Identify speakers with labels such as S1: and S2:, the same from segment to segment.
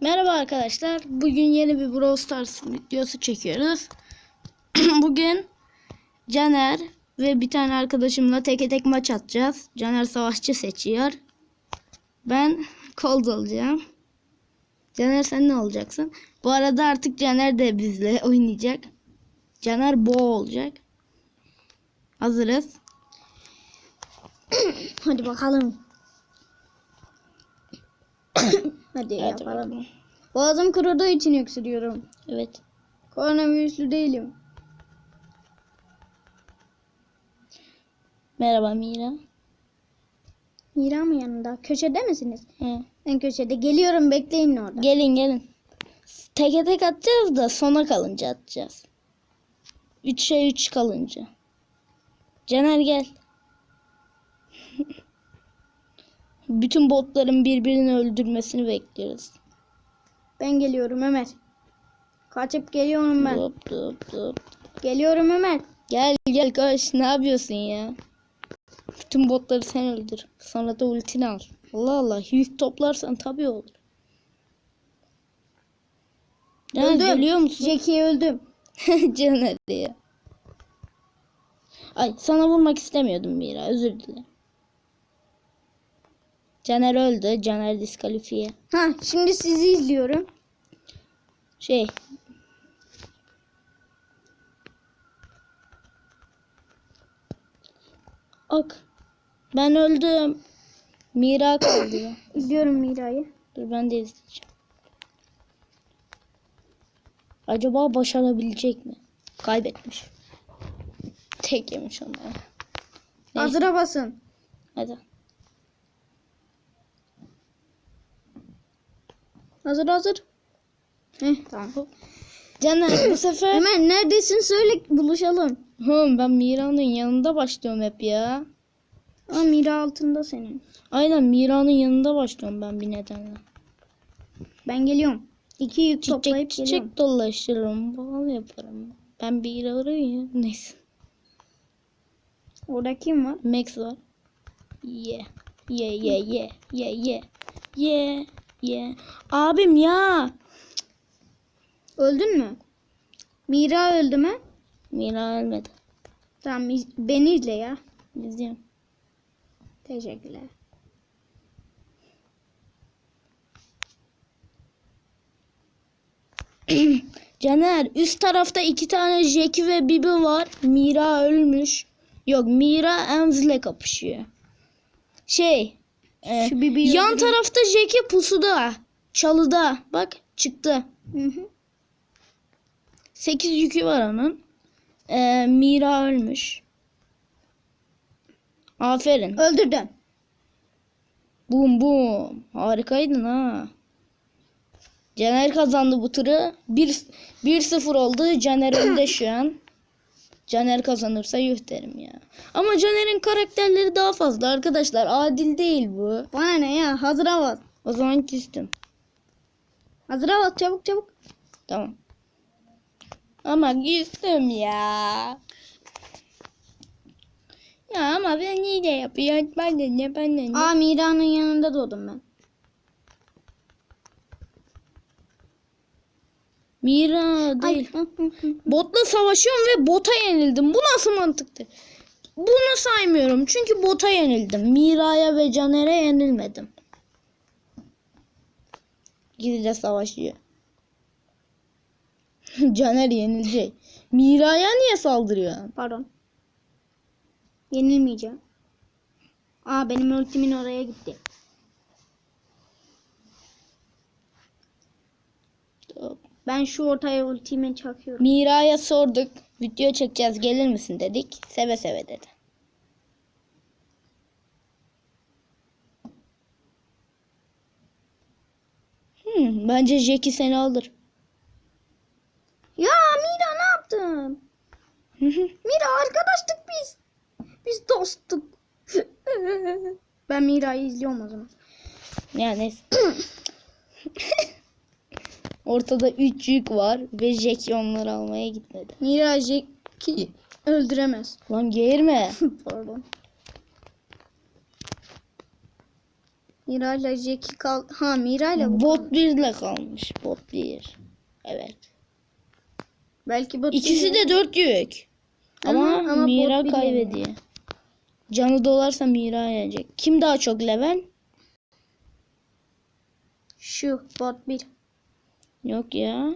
S1: Merhaba arkadaşlar. Bugün yeni bir Brawl Stars videosu çekiyoruz. Bugün Caner ve bir tane arkadaşımla teke tek maç atacağız. Caner savaşçı seçiyor. Ben Colt olacağım. Caner sen ne olacaksın? Bu arada artık Caner de bizle oynayacak. Caner Bo olacak. Hazırız.
S2: Hadi bakalım. Hadi
S1: Hadi
S2: yapalım.
S1: bakalım.
S2: Boğazım kuruduğu için öksürüyorum.
S1: Evet.
S2: Koronavirüslü değilim.
S1: Merhaba Mira.
S2: Mira mı yanında? Köşede misiniz?
S1: He.
S2: En köşede. Geliyorum bekleyin orada.
S1: Gelin gelin. Teke tek atacağız da sona kalınca atacağız. 3'e 3 kalınca. Caner gel. Bütün botların birbirini öldürmesini bekliyoruz.
S2: Ben geliyorum Ömer. Kaçıp geliyorum ben.
S1: Dup dup dup.
S2: Geliyorum Ömer.
S1: Gel gel koş ne yapıyorsun ya? Bütün botları sen öldür. Sonra da ultini al. Allah Allah yük toplarsan tabii olur.
S2: Öldüm.
S1: geliyor musun?
S2: Jackie'yi öldüm.
S1: Caner ya. Ay sana vurmak istemiyordum Mira özür dilerim. Caner öldü. Caner diskalifiye.
S2: Ha şimdi sizi izliyorum.
S1: Şey. Ok. Ben öldüm. Mira kaldı.
S2: İzliyorum Mira'yı.
S1: Dur ben de izleyeceğim. Acaba başarabilecek mi? Kaybetmiş. Tek yemiş. Neyse.
S2: Hazıra basın.
S1: Hadi.
S2: Hazır hazır. Heh, tamam.
S1: Caner bu sefer
S2: Ömer neredesin söyle buluşalım.
S1: Hı, ben Mira'nın yanında başlıyorum hep ya.
S2: Aa Mira altında senin.
S1: Aynen Mira'nın yanında başlıyorum ben bir nedenle.
S2: Ben geliyorum. İki yük
S1: Çiçek
S2: toplayıp
S1: çiçek
S2: geliyorum.
S1: dolaşırım. Bal yaparım. Ben bir arayayım. Neyse.
S2: Orada kim var?
S1: Max var. Ye. Ye ye ye. Ye ye. Ye. Ye. Abim ya.
S2: Öldün mü? Mira öldü mü?
S1: Mira ölmedi.
S2: Tamam beni izle ya.
S1: Bizim.
S2: Teşekkürler.
S1: Caner üst tarafta iki tane Jackie ve Bibi var. Mira ölmüş. Yok Mira Emz'le kapışıyor. Şey. E,
S2: Şu Bibi'yi
S1: yan
S2: öldüreyim.
S1: tarafta Jackie pusuda. Çalıda. Bak çıktı.
S2: Hı hı.
S1: 8 yükü var onun. E, Mira ölmüş. Aferin.
S2: Öldürdüm.
S1: Bum bum. Harikaydın ha. Caner kazandı bu turu. 1 1-0 oldu. Caner önde şu an. Caner kazanırsa yuh derim ya. Ama Caner'in karakterleri daha fazla arkadaşlar. Adil değil bu.
S2: Bana ne ya? Hazıra bas.
S1: O zaman küstüm.
S2: Hazıra bas çabuk çabuk.
S1: Tamam. Ama küstüm ya. Ya ama ben iyi de yapıyor. Ben de ne ben de ne.
S2: Aa Mira'nın yanında doğdum ben.
S1: Mira değil. Botla savaşıyorum ve bota yenildim. Bu nasıl mantıktı? Bunu saymıyorum. Çünkü bota yenildim. Mira'ya ve Caner'e yenilmedim. Gidince savaşıyor. Caner yenilecek. Mira'ya niye saldırıyor?
S2: Pardon. Yenilmeyeceğim. Aa benim ultimin oraya gitti. Ben şu ortaya ultimi çakıyorum.
S1: Mira'ya sorduk. Video çekeceğiz gelir misin dedik. Seve seve dedi. Hmm, bence Jackie seni alır.
S2: Ya Mira ne yaptın? Mira arkadaştık biz. Biz dosttuk. ben Mira'yı izliyorum o zaman.
S1: Ya neyse. Ortada 3 yük var ve Jackie onları almaya gitmedi.
S2: Mira Jack'i öldüremez.
S1: Lan geğirme.
S2: Pardon. Mira ile Jackie kal... Ha Mira ile bu.
S1: Bot 1 ile kalmış. Bot 1. Evet.
S2: Belki bot
S1: İkisi de 4 yük. Ama,
S2: Ama- ama
S1: Mira kaybediyor. Canı dolarsa Mira yenecek. Kim daha çok level?
S2: Şu bot 1.
S1: Yok ya.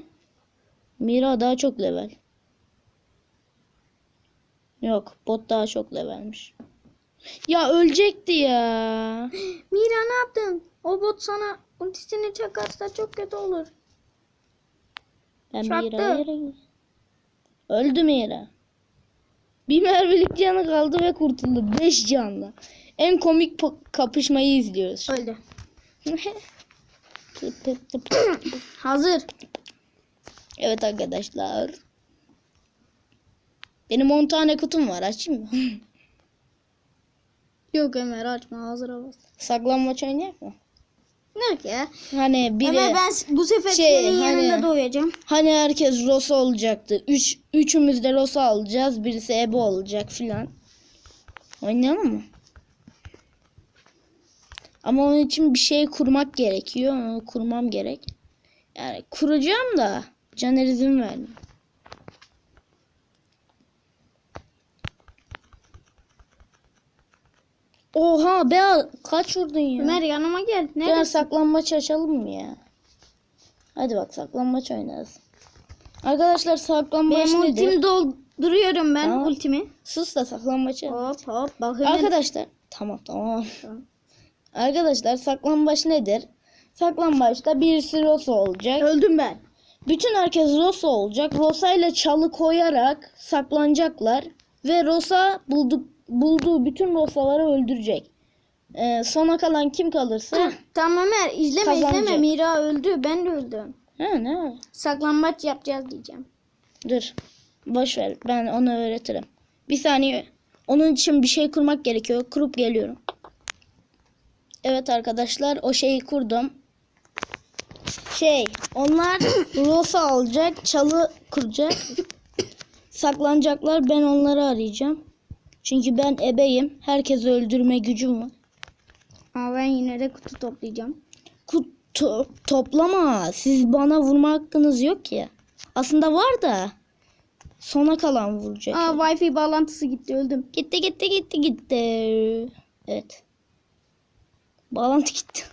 S1: Mira daha çok level. Yok, bot daha çok levelmiş. Ya ölecekti ya.
S2: Mira ne yaptın? O bot sana ultisini çakarsa çok kötü olur.
S1: Ben. Mira'ya yere Öldü Mira. Bir mermilik canı kaldı ve kurtuldu. 5 canla. En komik kapışmayı izliyoruz.
S2: Öldü. Hazır.
S1: evet arkadaşlar. Benim 10 tane kutum var açayım mı?
S2: Yok Ömer açma hazır bas.
S1: Saklanmaç oynayak mı?
S2: Ne ki ya?
S1: Hani biri
S2: Ömer ben bu sefer
S1: Şey,
S2: senin
S1: hani-
S2: yanında doyacağım.
S1: hani herkes Rosa olacaktı. Üç, üçümüz de Rosa alacağız. Birisi Ebe olacak filan. Oynayalım mı? Ama onun için bir şey kurmak gerekiyor. Onu kurmam gerek. Yani kuracağım da Caner izin vermiyor. Oha be kaç vurdun ya?
S2: Ömer yanıma gel.
S1: Gel
S2: Nerede?
S1: saklambaç açalım mı ya? Hadi bak saklambaç oynarız. Arkadaşlar saklambaç
S2: Benim
S1: nedir?
S2: ultimi dolduruyorum ben
S1: Tamam.
S2: ultimi.
S1: Sus da saklambaç.
S2: Hop hop bak.
S1: Arkadaşlar tamam tamam.
S2: Tamam.
S1: Arkadaşlar saklambaç nedir? Saklambaçta birisi Rosa olacak.
S2: Öldüm ben.
S1: Bütün herkes Rosa olacak. Rosa ile çalı koyarak saklanacaklar. Ve Rosa bulduk, bulduğu bütün Rosaları öldürecek. Ee, sona kalan kim kalırsa...
S2: Tamam Ömer izleme
S1: Kazanacak.
S2: izleme Mira öldü ben de öldüm.
S1: ha ne?
S2: Saklambaç yapacağız diyeceğim.
S1: Dur. Boş ver. Ben onu öğretirim. Bir saniye. Onun için bir şey kurmak gerekiyor. Kurup geliyorum. Evet arkadaşlar o şeyi kurdum. Şey onlar Rosa alacak. Çalı kuracak. Saklanacaklar. Ben onları arayacağım. Çünkü ben ebeyim. Herkesi öldürme gücüm var.
S2: Ama ben yine de kutu toplayacağım.
S1: Kutu toplama. Siz bana vurma hakkınız yok ki. Aslında var da. Sona kalan vuracak.
S2: Aa Wi-Fi bağlantısı gitti öldüm.
S1: Gitti gitti gitti gitti. Evet. Bağlantı gitti.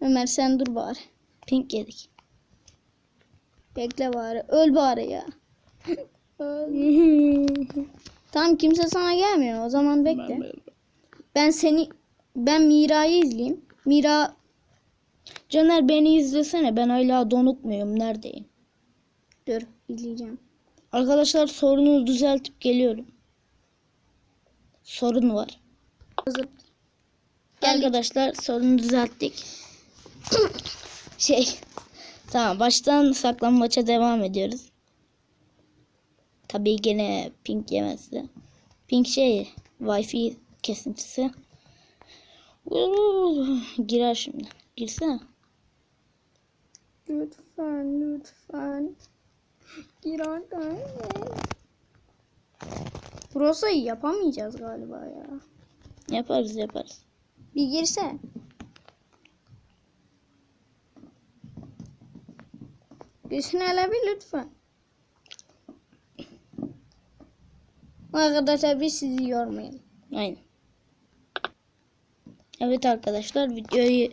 S2: Ömer sen dur bari.
S1: Pink yedik.
S2: Bekle bari. Öl bari ya. Tamam kimse sana gelmiyor. O zaman bekle. Ben seni ben Mira'yı izleyeyim. Mira
S1: Caner beni izlesene. Ben hala donuk muyum? Neredeyim?
S2: dur izleyeceğim.
S1: Arkadaşlar sorunu düzeltip geliyorum. Sorun var.
S2: Hazır. Geldik.
S1: Arkadaşlar sorunu düzelttik. şey. Tamam baştan saklanmaça devam ediyoruz. Tabii gene pink yemezdi. Pink şey wifi kesintisi. Uuu, Girer şimdi. Girsene.
S2: Lütfen lütfen. Gir oradan. Rosa'yı yapamayacağız galiba ya.
S1: Yaparız yaparız.
S2: Bir girse. Girsin hele bir lütfen. Arkadaşlar biz sizi yormayalım.
S1: Aynen. Evet arkadaşlar videoyu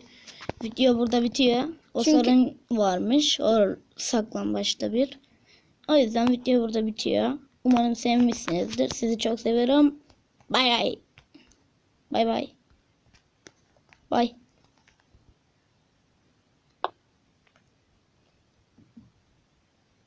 S1: video burada bitiyor. O
S2: Çünkü-
S1: sorun varmış. O saklambaçta bir. O yüzden video burada bitiyor. Umarım sevmişsinizdir. Sizi çok seviyorum. Bay bay. Bay bay. Bay.